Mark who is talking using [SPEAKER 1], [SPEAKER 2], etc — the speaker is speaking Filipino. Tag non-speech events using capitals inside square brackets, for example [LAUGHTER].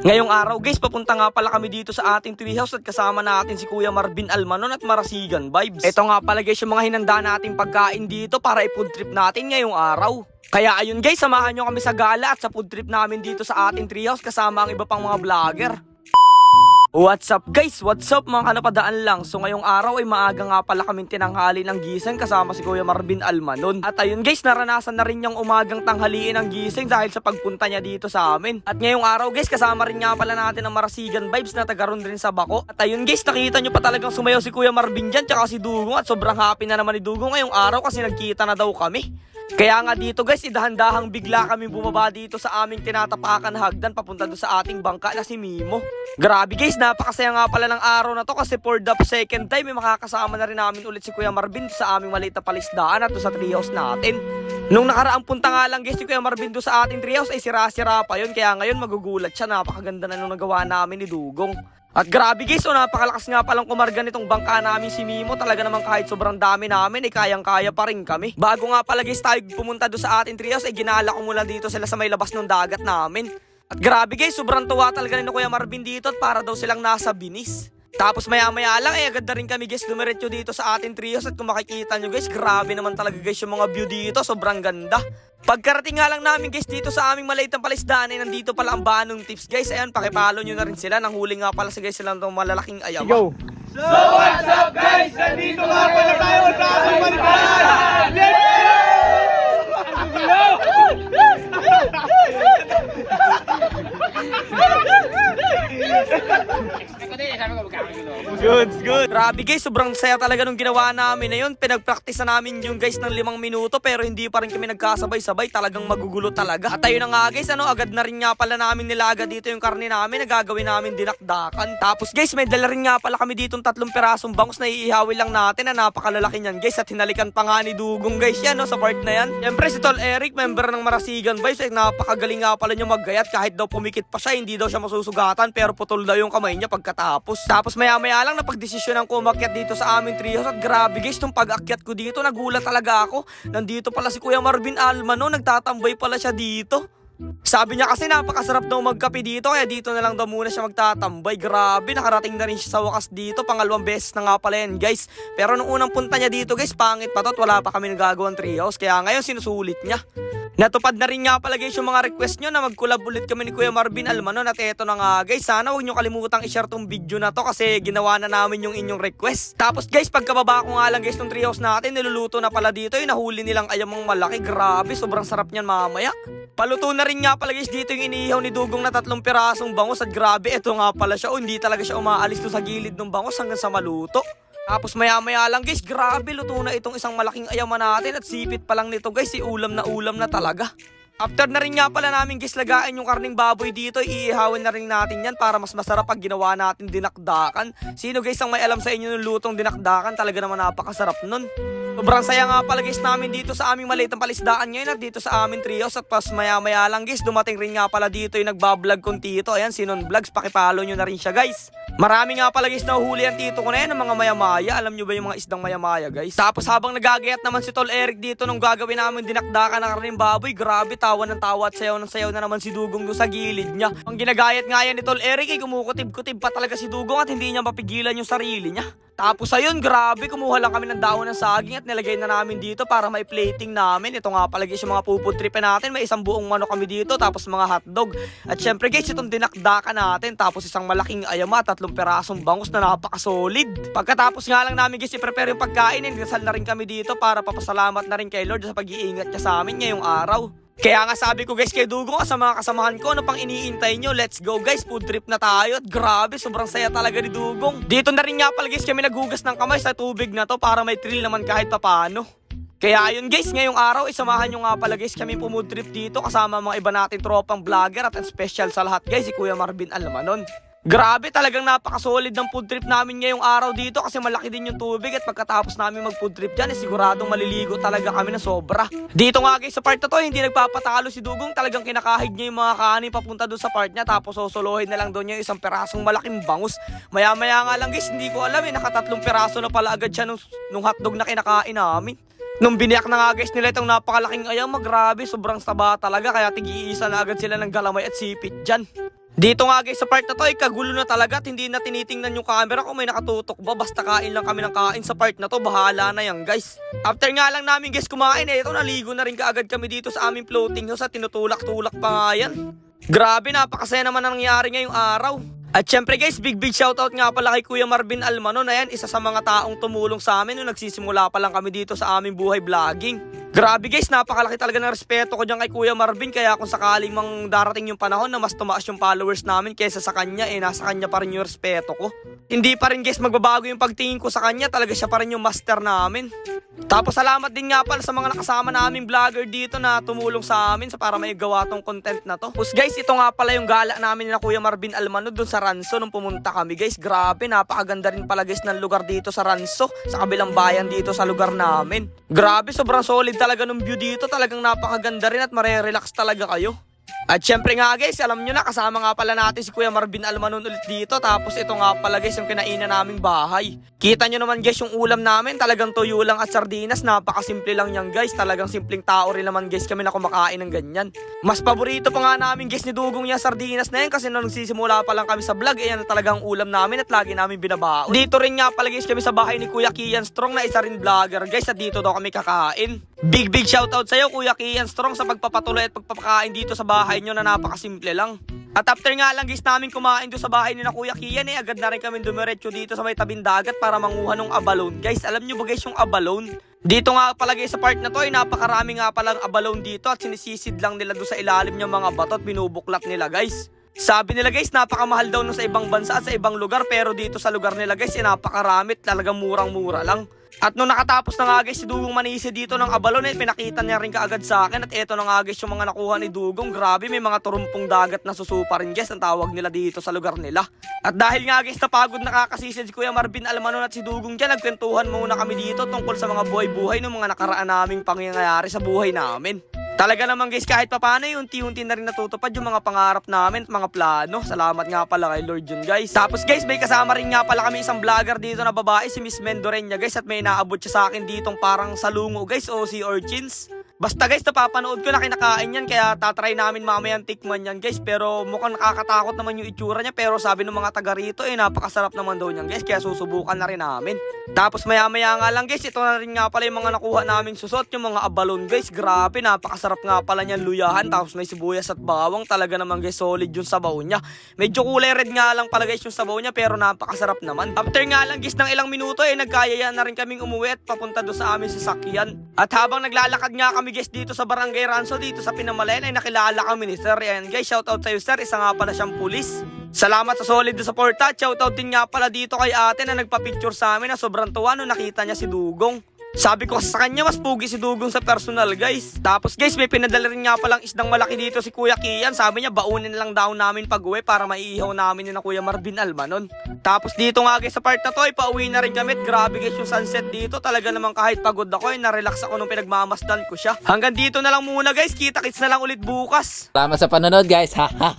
[SPEAKER 1] Ngayong araw guys, papunta nga pala kami dito sa ating treehouse at kasama natin si Kuya Marvin Almanon at Marasigan Vibes. Ito nga pala guys yung mga hinanda nating pagkain dito para i-food trip natin ngayong araw. Kaya ayun guys, samahan nyo kami sa gala at sa food trip namin dito sa ating treehouse kasama ang iba pang mga vlogger. What's up guys? What's up mga kanapadaan lang? So ngayong araw ay maaga nga pala kami tinanghali ng gising kasama si Kuya Marvin Almanon. At ayun guys, naranasan na rin yung umagang tanghaliin ng gising dahil sa pagpunta niya dito sa amin. At ngayong araw guys, kasama rin nga pala natin ang Marasigan Vibes na taga ron rin sa Bako. At ayun guys, nakita nyo pa talagang sumayaw si Kuya Marvin dyan tsaka si Dugong at sobrang happy na naman ni Dugong ngayong araw kasi nagkita na daw kami. Kaya nga dito guys, idahan-dahang bigla kami bumaba dito sa aming tinatapakan hagdan papunta doon sa ating bangka na si Mimo. Grabe guys, napakasaya nga pala ng araw na to kasi for the second time may makakasama na rin namin ulit si Kuya Marvin sa aming maliit na palisdaan at sa treehouse natin. Nung nakaraang punta nga lang guys si Kuya Marvin doon sa ating treehouse ay sira-sira pa yun kaya ngayon magugulat siya napakaganda na nung nagawa namin ni Dugong. At grabe guys, so napakalakas nga palang kumarga nitong bangka namin si Mimo. Talaga naman kahit sobrang dami namin, eh kayang-kaya pa rin kami. Bago nga pala guys tayo pumunta doon sa ating trios, eh ginala ko muna dito sila sa may labas ng dagat namin. At grabe guys, sobrang tuwa talaga ni Kuya Marvin dito at para daw silang nasa binis. Tapos maya maya lang eh agad na rin kami guys dumiretso dito sa ating trios at kung makikita nyo guys grabe naman talaga guys yung mga view dito sobrang ganda. Pagkarating nga lang namin guys dito sa aming maliit na palisdaan eh nandito pala ang banong tips guys ayan pakipalo nyo na rin sila nang huli nga pala sa guys sila ng malalaking ayawa.
[SPEAKER 2] Go!
[SPEAKER 3] So what's up guys? Nandito nga pala tayo sa ating manikahan! [LAUGHS] [LAUGHS] [LAUGHS]
[SPEAKER 2] Good, good.
[SPEAKER 1] Grabe guys, sobrang saya talaga nung ginawa namin na yun. Pinag-practice na namin yung guys ng limang minuto pero hindi pa rin kami nagkasabay-sabay. Talagang magugulo talaga. At ayun na nga guys, ano, agad na rin nga pala namin nilaga dito yung karne namin na gagawin namin dinakdakan. Tapos guys, may dala rin nga pala kami dito tatlong pirasong bangus na iihawin lang natin na napakalalaki niyan guys. At hinalikan pa nga ni Dugong guys yan, no, sa part na yan. Siyempre si Tol Eric, member ng Marasigan Boys, eh, napakagaling nga pala niya maggayat. Kahit daw pumikit pa siya, hindi daw siya masusugatan pero putol daw yung kamay niya pagkatapos. Tapos maya-maya lang napagdesisyonan ko umakyat dito sa aming treehouse at grabe guys, nung pag-akyat ko dito, nagulat talaga ako. Nandito pala si Kuya Marvin Almano, nagtatambay pala siya dito. Sabi niya kasi napakasarap daw magkape dito kaya dito na lang daw muna siya magtatambay. Grabe, nakarating na rin siya sa wakas dito. Pangalawang beses na nga pala yan guys. Pero nung unang punta niya dito guys, pangit pa to at wala pa kami nagagawang treehouse. Kaya ngayon sinusulit niya. Natupad na rin nga pala guys yung mga request nyo na mag-collab ulit kami ni Kuya Marvin Almanon at eto na nga guys sana huwag nyo kalimutang i-share tong video na to kasi ginawa na namin yung inyong request. Tapos guys pagkababa ko nga lang guys ng treehouse natin niluluto na pala dito yung nahuli nilang ayamang malaki grabe sobrang sarap niyan mamaya. Paluto na rin nga pala guys dito yung iniihaw ni Dugong na tatlong pirasong bangus at grabe eto nga pala siya oh, hindi talaga siya umaalis to sa gilid ng bangus hanggang sa maluto. Tapos maya maya lang guys, grabe luto na itong isang malaking ayaman natin at sipit pa lang nito guys, si ulam na ulam na talaga. After na rin nga pala namin guys lagain yung karning baboy dito, iihawin na rin natin yan para mas masarap pag ginawa natin dinakdakan. Sino guys ang may alam sa inyo ng lutong dinakdakan? Talaga naman napakasarap nun. Sobrang saya nga pala guys namin dito sa aming maliit na palisdaan ngayon at dito sa aming trios at pas maya maya lang guys dumating rin nga pala dito yung nagbablog kong tito. Ayan, Sinon Vlogs, pakipalo nyo na rin siya guys. Marami nga pala guys na uhuli ang tito ko na yan ng mga mayamaya. Alam nyo ba yung mga isdang mayamaya guys? Tapos habang nagagayat naman si Tol Eric dito nung gagawin namin dinakdakan ng karning baboy, grabe tawa ng tawa at sayaw ng sayaw na naman si Dugong doon sa gilid niya. Ang ginagayat nga yan ni Tol Eric ay kumukutib-kutib pa talaga si Dugong at hindi niya mapigilan yung sarili niya. Tapos ayun, grabe, kumuha lang kami ng dahon ng saging at nilagay na namin dito para may plating namin. Ito nga pala guys yung mga pupudripe natin. May isang buong manok kami dito, tapos mga hotdog. At syempre guys, itong dinakdakan natin, tapos isang malaking ayama, tatlong perasong bangus na napaka-solid. Pagkatapos nga lang namin guys, i-prepare yung pagkain, inasal na rin kami dito para papasalamat na rin kay Lord sa pag-iingat niya sa amin ngayong araw. Kaya nga sabi ko guys kay Dugong sa mga kasamahan ko, ano pang iniintay nyo? Let's go guys, food trip na tayo. At grabe, sobrang saya talaga ni Dugong. Dito na rin nga pala guys kami naghugas ng kamay sa tubig na to para may thrill naman kahit papano. Kaya ayun guys, ngayong araw isamahan nyo nga pala guys kami pumud trip dito kasama mga iba natin tropang vlogger at special sa lahat guys si Kuya Marvin Almanon. Grabe talagang napaka-solid ng food trip namin ngayong araw dito kasi malaki din yung tubig at pagkatapos namin mag food trip dyan, eh, siguradong maliligo talaga kami na sobra. Dito nga guys sa part na to, hindi nagpapatalo si Dugong, talagang kinakahig niya yung mga kanin papunta doon sa part niya tapos sosolohin na lang doon niya isang perasong malaking bangus. Maya maya nga lang guys, hindi ko alam eh, nakatatlong peraso na pala agad siya nung, nung hotdog na kinakain namin. Nung biniyak na nga guys nila itong napakalaking ayam, grabe, sobrang saba talaga. Kaya tig-iisa na agad sila ng galamay at sipit dyan. Dito nga guys, sa part na to ay kagulo na talaga at hindi na tinitingnan yung camera kung may nakatutok ba. Basta kain lang kami ng kain sa part na to, bahala na yan guys. After nga lang namin guys kumain, eh, ito naligo na rin kaagad kami dito sa aming floating house at tinutulak-tulak pa nga yan. Grabe, napakasaya naman ang nangyari ngayong araw. At syempre guys, big big shoutout nga pala kay Kuya Marvin Almano na yan, isa sa mga taong tumulong sa amin nung nagsisimula pa lang kami dito sa aming buhay vlogging. Grabe guys, napakalaki talaga ng respeto ko dyan kay Kuya Marvin kaya kung sakaling mang darating yung panahon na mas tumaas yung followers namin kaysa sa kanya, eh nasa kanya pa rin yung respeto ko. Hindi pa rin guys magbabago yung pagtingin ko sa kanya, talaga siya pa rin yung master namin. Tapos salamat din nga pala sa mga nakasama naming vlogger dito na tumulong sa amin sa para may gawa tong content na to. Tapos guys, ito nga pala yung gala namin na Kuya Marvin Almano dun sa Ranso nung pumunta kami guys. Grabe, napakaganda rin pala guys ng lugar dito sa Ranso, sa kabilang bayan dito sa lugar namin. Grabe, sobrang solid talaga ng view dito. Talagang napakaganda rin at marerelax talaga kayo. At syempre nga guys, alam nyo na, kasama nga pala natin si Kuya Marvin Almanon ulit dito. Tapos ito nga pala guys, yung kinainan naming bahay. Kita nyo naman guys, yung ulam namin, talagang tuyo lang at sardinas. Napakasimple lang yan guys. Talagang simpleng tao rin naman guys kami na kumakain ng ganyan. Mas paborito pa nga namin guys ni Dugong yung sardinas na yan. Kasi nung nagsisimula pa lang kami sa vlog, ayan na talagang ulam namin at lagi namin binabaon. Dito rin nga pala guys kami sa bahay ni Kuya Kian Strong na isa rin vlogger guys. At dito daw kami kakain. Big big shoutout sa'yo Kuya Kian Strong sa pagpapatuloy at pagpapakain dito sa bahay nyo na napakasimple lang. At after nga lang guys namin kumain doon sa bahay ni na Kuya Kian eh, agad na rin kami dumiretso dito sa may tabing dagat para manguha ng abalone. Guys, alam nyo ba guys yung abalone? Dito nga pala guys sa part na to ay napakarami nga palang abalone dito at sinisisid lang nila doon sa ilalim ng mga bato at binubuklat nila guys. Sabi nila guys, napakamahal daw no sa ibang bansa at sa ibang lugar pero dito sa lugar nila guys, eh, napakarami at talagang murang-mura lang. At nung nakatapos na nga guys si Dugong Manisi dito ng abalon eh, pinakita niya rin kaagad sa akin at eto na nga guys yung mga nakuha ni Dugong. Grabe, may mga turumpong dagat na susupa rin guys ang tawag nila dito sa lugar nila. At dahil nga guys napagod nakakasisid si Kuya Marvin Almanon at si Dugong dyan, nagkwentuhan muna kami dito tungkol sa mga buhay-buhay ng mga nakaraan naming pangyayari sa buhay namin. Talaga naman guys, kahit papano, yung unti-unti na rin natutupad yung mga pangarap namin at mga plano. Salamat nga pala kay Lord yun guys. Tapos guys, may kasama rin nga pala kami isang vlogger dito na babae, si Miss Mendorenya guys. At may inaabot siya sa akin ditong parang salungo guys o si Urchins. Basta guys, napapanood ko na kinakain yan kaya tatry namin mamayang tikman yan guys. Pero mukhang nakakatakot naman yung itsura niya. Pero sabi ng mga taga rito eh napakasarap naman daw niyan guys. Kaya susubukan na rin namin. Tapos maya maya nga lang guys, ito na rin nga pala yung mga nakuha naming susot. Yung mga abalon guys, grabe napakasarap nga pala niyan luyahan. Tapos may sibuyas at bawang. Talaga naman guys, solid yung sabaw niya. Medyo kulay red nga lang pala guys yung sabaw niya pero napakasarap naman. After nga lang guys ng ilang minuto eh nagkayaya na rin kaming umuwi at papunta doon sa aming sasakyan. At habang naglalakad nga kami guys dito sa Barangay Ranso dito sa Pinamalayan ay nakilala kami ni Sir. Ayan guys, shoutout sa'yo Sir. Isa nga pala siyang pulis. Salamat sa solid na support at shoutout din nga pala dito kay ate na nagpa-picture sa amin na sobrang tuwa nung nakita niya si Dugong. Sabi ko sa kanya, mas pugi si Dugong sa personal, guys. Tapos, guys, may pinadala rin nga palang isdang malaki dito si Kuya Kian. Sabi niya, baunin lang daw namin pag uwi para maiihaw namin yun na Kuya Marvin Almanon. Tapos, dito nga, guys, sa part na to, ay pauwi na rin kami. Grabe, guys, yung sunset dito. Talaga namang kahit pagod ako, ay narelax ako nung pinagmamasdan ko siya. Hanggang dito na lang muna, guys. Kita-kits na lang ulit bukas.
[SPEAKER 4] Salamat sa panonood guys. Ha. [LAUGHS]